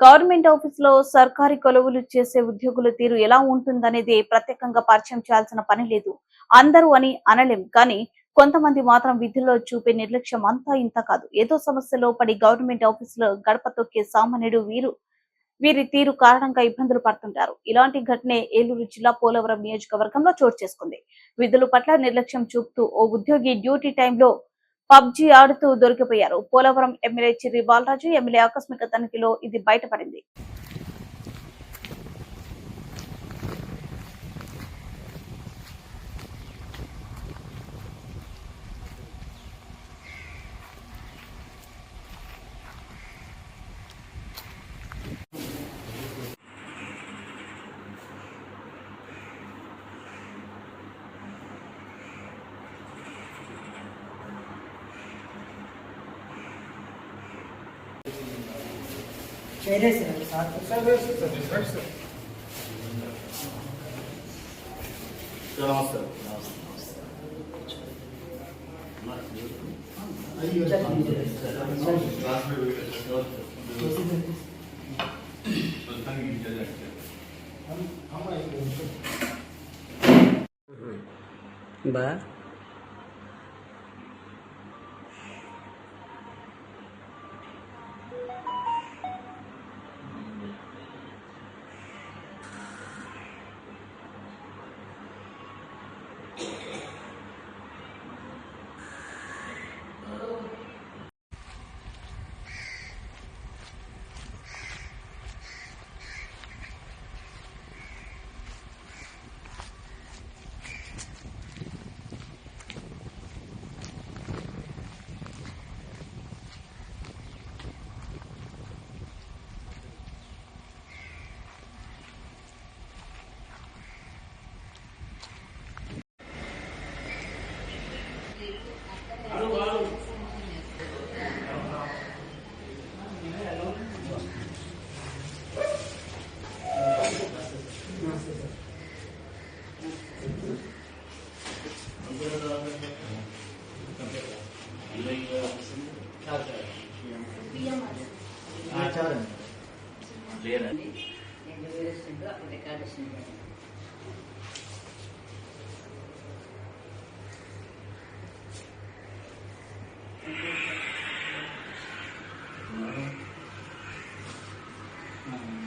Government ఆఫీస్లో సర్కారీ కొలువులు చేసే ఉద్యోగుల తీరు ఎలా ఉంటుందనేది ప్రత్యేకంగా పరిచయం చేయాల్సిన పని లేదు. అందరూ అని అనలేం కానీ కొంతమంది మాత్రం విధుల్లో చూపే నిర్లక్ష్యం అంతా ఇంత కాదు. ఏదో సమస్యలో పడి గవర్నమెంట్ ఆఫీస్లో గడప తొక్కే సామాన్యుడు వీరు వీరి తీరు కారణంగా ఇబ్బందులు పడుతుంటారు. ఇలాంటి ఘటనే ఏలూరు జిల్లా పోలవరం నియోజకవర్గంలో చోటు చేసుకుంది. విధుల పట్ల నిర్లక్ష్యం చూపుతూ ఓ ఉద్యోగి డ్యూటీ టైంలో పబ్జీ ఆడుతూ దొరికిపోయారు. పోలవరం ఎమ్మెల్యే చిర్రి బాలరాజు ఎమ్మెల్యే ఆకస్మిక తనిఖీలో ఇది బయటపడింది. చేరేసారు సార్ నమస్తే బా ఆచారం లేదండి రెండు వేల రెండులో అప్పుడు రికార్డు వచ్చింది Mm-hmm.